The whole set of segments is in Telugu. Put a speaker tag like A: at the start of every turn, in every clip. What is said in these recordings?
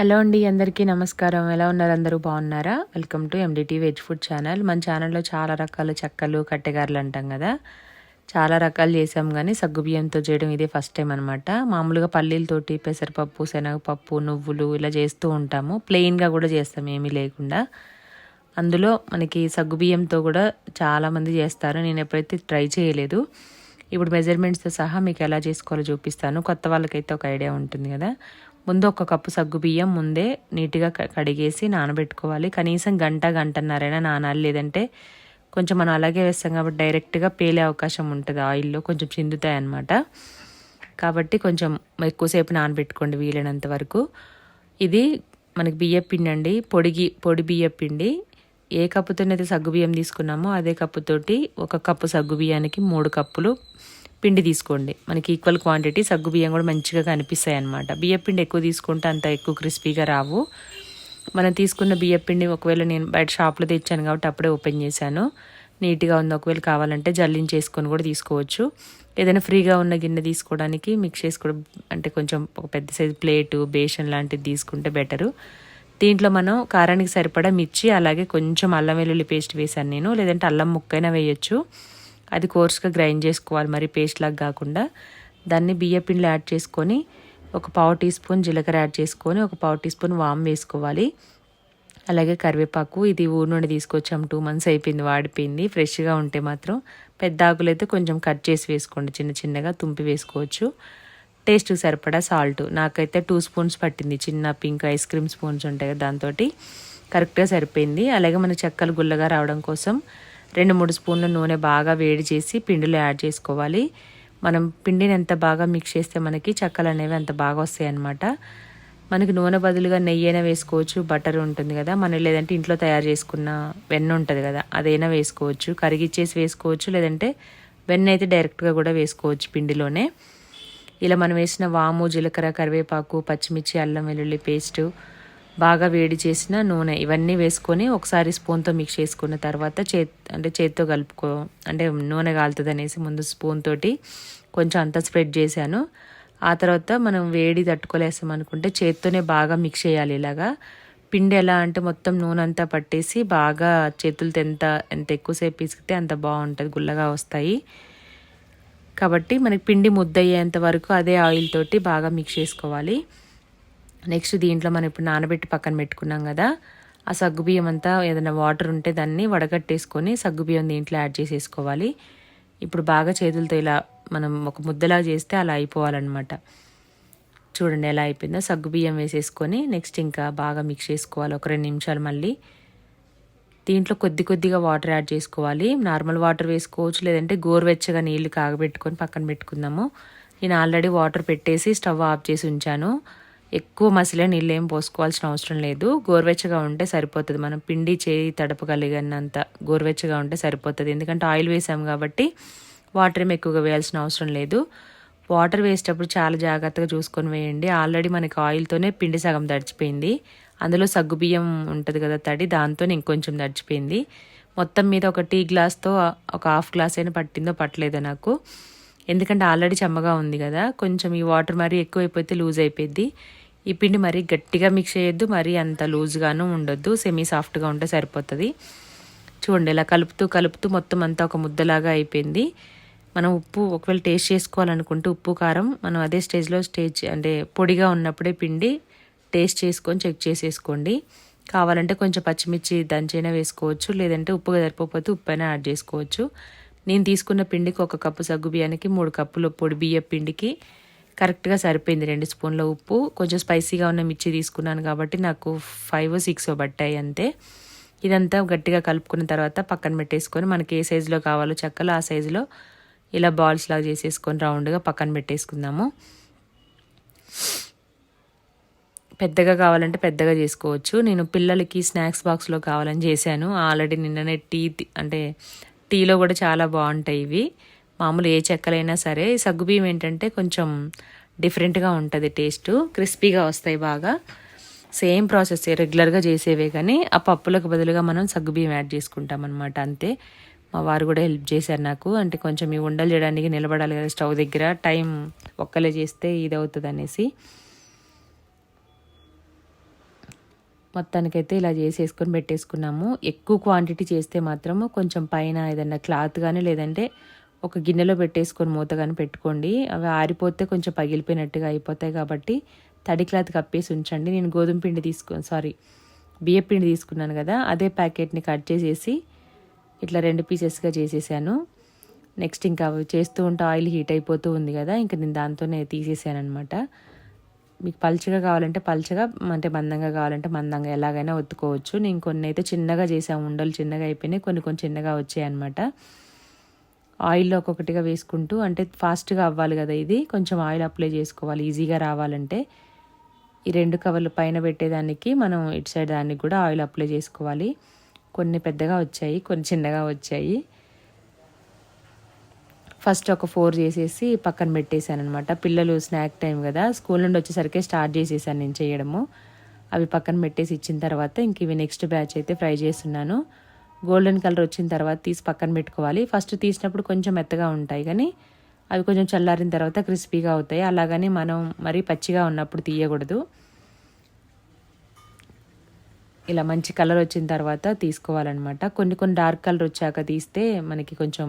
A: హలో అండి అందరికీ నమస్కారం. ఎలా ఉన్నారు? అందరూ బాగున్నారా? Welcome to MDT veg food channel. మన ఛానల్లో చాలా రకాల చెక్కలు కట్టెగారలు అంటాం కదా. చాలా రకాలు చేసాం కానీ సగ్గుబియ్యంతో చేయడం ఇదే ఫస్ట్ టైం అనమాట మామూలుగా పల్లీలతోటి పెసరపప్పు శనగపప్పు నువ్వులు ఇలా చేస్తూ ఉంటాము. ప్లెయిన్గా కూడా చేస్తాం ఏమీ లేకుండా. అందులో మనకి సగ్గుబియ్యంతో కూడా చాలామంది చేస్తారు. నేను ఎప్పుడైతే ట్రై చేయలేదు ఇప్పుడు మెజర్మెంట్స్తో సహా మీకు ఎలా చేసుకోవాలో చూపిస్తాను. కొత్త వాళ్ళకైతే ఒక ఐడియా ఉంటుంది కదా. ముందు ఒక కప్పు సగ్గు బియ్యం ముందే నీట్గా కడిగేసి నానబెట్టుకోవాలి. కనీసం గంట గంటన్నరైనా నానాలి. లేదంటే కొంచెం మనం అలాగే వేస్తాం కాబట్టి డైరెక్ట్గా పేలే అవకాశం ఉంటుంది. ఆయిల్లో కొంచెం చిందుతాయి అన్నమాట కాబట్టి కొంచెం ఎక్కువసేపు నానబెట్టుకోండి వీలైనంత వరకు. ఇది మనకి బియ్యపిండి అండి. పొడిగి పొడి బియ్యపిండి ఏ కప్పుతోనైతే సగ్గు బియ్యం తీసుకున్నామో అదే కప్పుతోటి ఒక కప్పు సగ్గు బియ్యానికి మూడు కప్పులు పిండి తీసుకోండి. మనకి ఈక్వల్ క్వాంటిటీ సగ్గు బియ్యం కూడా మంచిగా కనిపిస్తాయి అనమాట బియ్యపిండి ఎక్కువ తీసుకుంటే అంత ఎక్కువ క్రిస్పీగా రావు. మనం తీసుకున్న బియ్యపిండి ఒకవేళ నేను బయట షాప్లో తెచ్చాను కాబట్టి అప్పుడే ఓపెన్ చేశాను. నీట్గా ఉంది. ఒకవేళ కావాలంటే జల్లించేసుకొని కూడా తీసుకోవచ్చు. ఏదైనా ఫ్రీగా ఉన్న గిన్నె తీసుకోవడానికి మిక్స్ చేసుకోవడం అంటే కొంచెం ఒక పెద్ద సైజు ప్లేటు బేషన్ లాంటిది తీసుకుంటే బెటరు దీంట్లో మనం కారానికి సరిపడా మిర్చి అలాగే కొంచెం అల్లం వెల్లుల్లి పేస్ట్ వేసాను నేను. లేదంటే అల్లం ముక్కైనా వేయచ్చు. అది కోర్స్గా గ్రైండ్ చేసుకోవాలి మరి పేస్ట్ లాగా కాకుండా. దాన్ని బియ్య పిండిలో యాడ్ చేసుకొని ఒక పావు టీ స్పూన్ జీలకర్ర యాడ్ చేసుకొని ఒక పావు టీ స్పూన్ వామ్ వేసుకోవాలి. అలాగే కరివేపాకు ఇది ఊరు నుండి తీసుకొచ్చాం టూ మంత్స్ అయిపోయింది వాడిపోయింది. ఫ్రెష్గా ఉంటే మాత్రం పెద్ద ఆకులు అయితే కొంచెం కట్ చేసి వేసుకోండి చిన్న చిన్నగా తుంపి వేసుకోవచ్చు. టేస్ట్ సరిపడా సాల్ట్. నాకైతే టూ స్పూన్స్ పట్టింది చిన్న పింక్ ఐస్ క్రీమ్ స్పూన్స్ ఉంటాయి కదా దాంతో కరెక్ట్గా సరిపోయింది. అలాగే మన చెక్కలు గుల్లగా రావడం కోసం రెండు మూడు స్పూన్ల నూనె బాగా వేడి చేసి పిండిలో యాడ్ చేసుకోవాలి. మనం పిండిని ఎంత బాగా మిక్స్ చేస్తే మనకి చక్కలు అనేవి అంత బాగా వస్తాయి అన్నమాట మనకి నూనె బదులుగా నెయ్యి అయినా వేసుకోవచ్చు బటర్ ఉంటుంది కదా. మనం లేదంటే ఇంట్లో తయారు చేసుకున్న వెన్న ఉంటుంది కదా అదైనా వేసుకోవచ్చు. కరిగిచ్చేసి వేసుకోవచ్చు లేదంటే వెన్న అయితే డైరెక్ట్గా కూడా వేసుకోవచ్చు పిండిలోనే. ఇలా మనం వేసిన వాము జీలకర్ర కరివేపాకు పచ్చిమిర్చి అల్లం వెల్లుల్లి పేస్టు బాగా వేడి చేసిన నూనె ఇవన్నీ వేసుకొని ఒకసారి స్పూన్తో మిక్స్ చేసుకున్న తర్వాత చే అంటే చేత్తో కలుపుకో అంటే నూనె కాలుతుంది అనేసి ముందు స్పూన్ తోటి కొంచెం అంతా స్ప్రెడ్ చేశాను. ఆ తర్వాత మనం వేడి తట్టుకోలేసాం అనుకుంటే చేత్తోనే బాగా మిక్స్ చేయాలి ఇలాగా. పిండి ఎలా అంటే మొత్తం నూనె అంతా పట్టేసి బాగా చేతులతో ఎంత ఎంత ఎక్కువసేపు పిసికితే అంత బాగుంటుంది గుల్లగా వస్తాయి. కాబట్టి మనకి పిండి ముద్దయ్యేంత వరకు అదే ఆయిల్ తోటి బాగా మిక్స్ చేసుకోవాలి. నెక్స్ట్ దీంట్లో మనం ఇప్పుడు నానబెట్టి పక్కన పెట్టుకున్నాం కదా ఆ సగ్గుబియ్యం అంతా ఏదైనా వాటర్ ఉంటే దాన్ని వడగట్టేసుకొని సగ్గుబియ్యం దీంట్లో యాడ్ చేసేసుకోవాలి. ఇప్పుడు బాగా చేతులతో ఇలా మనం ఒక ముద్దలా చేస్తే అలా అయిపోవాలన్నమాట. చూడండి ఎలా అయిపోయిందో. సగ్గుబియ్యం వేసేసుకొని నెక్స్ట్ ఇంకా బాగా మిక్స్ చేసుకోవాలి. ఒక రెండు నిమిషాలు మళ్ళీ దీంట్లో కొద్ది కొద్దిగా వాటర్ యాడ్ చేసుకోవాలి. నార్మల్ వాటర్ వేసుకోవచ్చు లేదంటే గోరువెచ్చగా నీళ్ళు కాగబెట్టుకొని పక్కన పెట్టుకుందాము. నేను ఆల్రెడీ వాటర్ పెట్టేసి స్టవ్ ఆఫ్ చేసి ఉంచాను. ఎక్కువ మసిలే నీళ్ళు ఏం పోసుకోవాల్సిన అవసరం లేదు. గోరువెచ్చగా ఉంటే సరిపోతుంది. మనం పిండి చేయి తడపగలిగినంత గోరువెచ్చగా ఉంటే సరిపోతుంది. ఎందుకంటే ఆయిల్ వేసాం కాబట్టి వాటర్ ఏమి ఎక్కువగా వేయాల్సిన అవసరం లేదు. వాటర్ వేసేటప్పుడు చాలా జాగ్రత్తగా చూసుకొని వేయండి. ఆల్రెడీ మనకి ఆయిల్తోనే పిండి సగం తడిచిపోయింది. అందులో సగ్గుబియ్యం ఉంటుంది కదా తడి దాంతో ఇంకొంచెం తడిచిపోయింది. మొత్తం మీద ఒక టీ గ్లాస్తో ఒక హాఫ్ గ్లాస్ అయినా పట్టిందో పట్టలేదో నాకు. ఎందుకంటే ఆల్రెడీ చెమ్మగా ఉంది కదా కొంచెం ఈ వాటర్ మరీ ఎక్కువైపోతే లూజ్ అయిపోయింది ఈ పిండి మరీ గట్టిగా మిక్స్ చేయొద్దు మరీ అంత లూజ్గాను ఉండొద్దు సెమీ సాఫ్ట్గా ఉంటే సరిపోతుంది. చూడండి ఇలా కలుపుతూ కలుపుతూ మొత్తం అంతా ఒక ముద్దలాగా అయిపోయింది. మనం ఉప్పు ఒకవేళ టేస్ట్ చేసుకోవాలనుకుంటే ఉప్పు కారం మనం అదే స్టేజ్లో స్టేజ్ అంటే పొడిగా ఉన్నప్పుడే పిండి టేస్ట్ చేసుకొని చెక్ చేసేసుకోండి. కావాలంటే కొంచెం పచ్చిమిర్చి దంచైనా వేసుకోవచ్చు లేదంటే ఉప్పుగా సరిపోతే ఉప్పు అయినా యాడ్ చేసుకోవచ్చు. నేను తీసుకున్న పిండికి ఒక కప్పు సగ్గు బియ్యానికి మూడు కప్పులు పొడి బియ్య పిండికి కరెక్ట్గా సరిపోయింది రెండు స్పూన్ల ఉప్పు. కొంచెం స్పైసీగా ఉన్న మిర్చి తీసుకున్నాను కాబట్టి నాకు ఫైవ్ సిక్స్ పట్టాయి అంతే. ఇదంతా గట్టిగా కలుపుకున్న తర్వాత పక్కన పెట్టేసుకొని మనకి ఏ సైజులో కావాలో చక్కలు ఆ సైజులో ఇలా బాల్స్ లాగా చేసేసుకొని రౌండ్గా పక్కన పెట్టేసుకుందాము. పెద్దగా కావాలంటే పెద్దగా చేసుకోవచ్చు. నేను పిల్లలకి స్నాక్స్ బాక్స్లో కావాలని చేశాను. ఆల్రెడీ నిన్ననే టీ అంటే టీలో కూడా చాలా బాగుంటాయి ఇవి. మామూలు ఏ చెక్కలైనా సరే సగ్గుబియ్యం ఏంటంటే కొంచెం డిఫరెంట్గా ఉంటుంది టేస్ట్ క్రిస్పీగా వస్తాయి బాగా. సేమ్ ప్రాసెస్ రెగ్యులర్గా చేసేవే కానీ ఆ పప్పులకు బదులుగా మనం సగ్గుబియ్యం యాడ్ చేసుకుంటాం అనమాట అంతే. మా వారు కూడా హెల్ప్ చేశారు నాకు అంటే కొంచెం ఈ ఉండలు చేయడానికి నిలబడాలి కదా స్టవ్ దగ్గర టైం ఒక్కలే చేస్తే ఇది అవుతుంది అనేసి మొత్తానికైతే ఇలా చేసేసుకొని పెట్టేసుకున్నాము. ఎక్కువ క్వాంటిటీ చేస్తే మాత్రము కొంచెం పైన ఏదైనా క్లాత్ కానీ లేదంటే ఒక గిన్నెలో పెట్టేసుకొని మూత కానీ పెట్టుకోండి. అవి ఆరిపోతే కొంచెం పగిలిపోయినట్టుగా అయిపోతాయి కాబట్టి తడి క్లాత్ కప్పేసి ఉంచండి. నేను గోధుమ పిండి తీసుకో సారీ బియ్య పిండి తీసుకున్నాను కదా అదే ప్యాకెట్ని కట్ చేసేసి ఇట్లా రెండు పీసెస్గా చేసేసాను. నెక్స్ట్ ఇంకా చేస్తూ ఉంటే ఆయిల్ హీట్ అయిపోతూ ఉంది కదా ఇంకా నేను దాంతోనే తీసేసాను అనమాట మీకు పల్చగా కావాలంటే పల్చగా అంటే మందంగా కావాలంటే మందంగా ఎలాగైనా ఒత్తుకోవచ్చు. నేను కొన్ని అయితే చిన్నగా చేసాము ఉండలు చిన్నగా అయిపోయినాయి కొన్ని కొన్ని చిన్నగా వచ్చాయి అనమాట ఆయిల్లో ఒక్కొక్కటిగా వేసుకుంటూ అంటే ఫాస్ట్గా అవ్వాలి కదా ఇది కొంచెం ఆయిల్ అప్లై చేసుకోవాలి ఈజీగా రావాలంటే. ఈ రెండు కవర్లు పైన పెట్టేదానికి మనం ఇటు సైడ్ దానికి కూడా ఆయిల్ అప్లై చేసుకోవాలి. కొన్ని పెద్దగా వచ్చాయి కొన్ని చిన్నగా వచ్చాయి. ఫస్ట్ ఒక ఫోర్ చేసేసి పక్కన పెట్టేశాను అనమాట పిల్లలు స్నాక్ టైం కదా స్కూల్ నుండి వచ్చేసరికి స్టార్ట్ చేసేసాను నేను చేయడము. అవి పక్కన పెట్టేసి ఇచ్చిన తర్వాత ఇంక ఇవి నెక్స్ట్ బ్యాచ్ అయితే ఫ్రై చేస్తున్నాను. గోల్డెన్ కలర్ వచ్చిన తర్వాత తీసి పక్కన పెట్టుకోవాలి. ఫస్ట్ తీసినప్పుడు కొంచెం మెత్తగా ఉంటాయి కానీ అవి కొంచెం చల్లారిన తర్వాత క్రిస్పీగా అవుతాయి. అలాగని మనం మరీ పచ్చిగా ఉన్నప్పుడు తీయకూడదు. ఇలా మంచి కలర్ వచ్చిన తర్వాత తీసుకోవాలన్నమాట. కొన్ని కొన్ని డార్క్ కలర్ వచ్చాక తీస్తే మనకి కొంచెం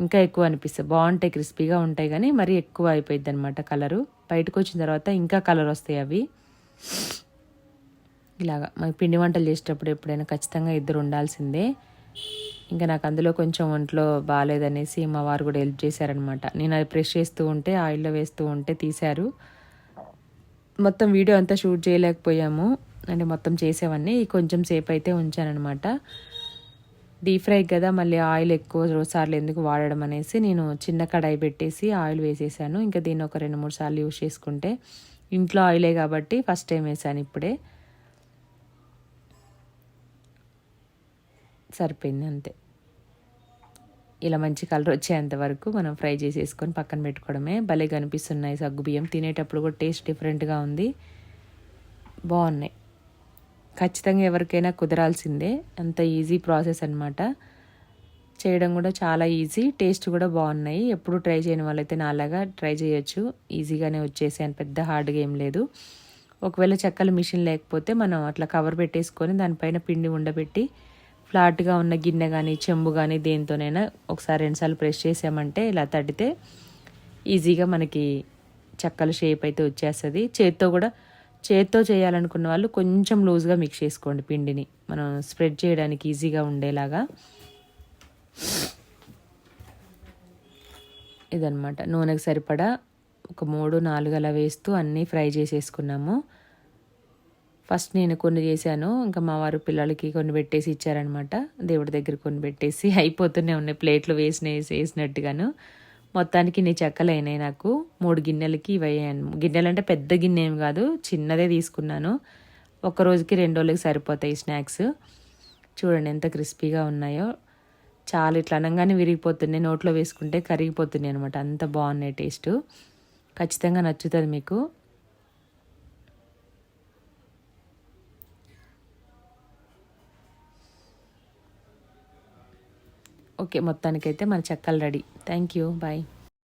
A: ఇంకా ఎక్కువ అనిపిస్తుంది బాగుంటాయి క్రిస్పీగా ఉంటాయి కానీ మరీ ఎక్కువ అయిపోయింది అనమాట కలరు. బయటకు వచ్చిన తర్వాత ఇంకా కలర్ వస్తాయి అవి. ఇలాగా. మరి పిండి వంటలు చేసేటప్పుడు ఎప్పుడైనా ఖచ్చితంగా ఇద్దరు ఉండాల్సిందే. ఇంకా నాకు అందులో కొంచెం ఒంట్లో బాగాలేదనేసి మా వారు కూడా హెల్ప్ చేశారనమాట నేను అది ప్రెష్ చేస్తూ ఉంటే ఆయిల్లో వేస్తూ ఉంటే తీశారు. మొత్తం వీడియో అంతా షూట్ చేయలేకపోయాము. అంటే మొత్తం చేసేవన్నీ కొంచెం సేపు అయితే ఉంచానమాట డీప్ ఫ్రై కదా మళ్ళీ ఆయిల్ ఎక్కువ సార్లు ఎందుకు వాడడం అనేసి నేను చిన్న కడాయి పెట్టేసి ఆయిల్ వేసేసాను. ఇంకా దీన్ని ఒక రెండు మూడు సార్లు యూస్ చేసుకుంటే ఇంట్లో ఆయిలే కాబట్టి ఫస్ట్ టైం వేసాను ఇప్పుడే. సరిపోయింది అంతే. ఇలా మంచి కలర్ వచ్చేంత వరకు మనం ఫ్రై చేసేసుకొని పక్కన పెట్టుకోవడమే. భలే కనిపిస్తున్నాయి సగ్గు బియ్యం తినేటప్పుడు కూడా టేస్ట్ డిఫరెంట్గా ఉంది. బాగున్నాయి. ఖచ్చితంగా ఎవరికైనా కుదరాల్సిందే. అంత ఈజీ ప్రాసెస్ అనమాట చేయడం కూడా చాలా ఈజీ టేస్ట్ కూడా బాగున్నాయి. ఎప్పుడు ట్రై చేయని వాళ్ళైతే నాలాగా ట్రై చేయొచ్చు. ఈజీగానే వచ్చేసాను పెద్ద హార్డ్గా ఏం లేదు. ఒకవేళ చెక్కల మిషన్ లేకపోతే మనం అట్లా కవర్ పెట్టేసుకొని దానిపైన పిండి ఉండబెట్టి ఫ్లాట్గా ఉన్న గిన్నె కానీ చెంబు కానీ దేంతోనైనా ఒకసారి రెండుసార్లు ప్రెస్ చేసామంటే ఇలా తడితే ఈజీగా మనకి చెక్కల షేప్ అయితే వచ్చేస్తుంది. చేత్తో కూడా చేత్తో చేయాలనుకున్న వాళ్ళు కొంచెం లూజ్గా మిక్స్ చేసుకోండి పిండిని. మనం స్ప్రెడ్ చేయడానికి ఈజీగా ఉండేలాగా. ఇదనమాట నూనెకి సరిపడా ఒక మూడు నాలుగు అలా వేస్తూ అన్నీ ఫ్రై చేసేసుకున్నాము. ఫస్ట్ నేను కొన్ని చేశాను. ఇంకా మా వారు పిల్లలకి కొన్ని పెట్టేసి ఇచ్చారనమాట దేవుడి దగ్గర కొన్ని పెట్టేసి అయిపోతూనే ఉన్నాయి. ప్లేట్లు వేసిన వేసినట్టుగాను. మొత్తానికి నీ చెక్కలు అయినాయి నాకు. మూడు గిన్నెలకి ఇవయ్యాను గిన్నెలు అంటే పెద్ద గిన్నె ఏం కాదు చిన్నదే తీసుకున్నాను. ఒక రోజుకి రెండు రోజులకి సరిపోతాయి స్నాక్స్. చూడండి ఎంత క్రిస్పీగా ఉన్నాయో. చాలా ఇట్లా అనగానే విరిగిపోతున్నాయి. నోట్లో వేసుకుంటే కరిగిపోతున్నాయి అనమాట అంత బాగున్నాయి టేస్ట్. ఖచ్చితంగా నచ్చుతుంది మీకు. ఓకే మొత్తానికైతే మన చెక్కలు రెడీ. Thank you bye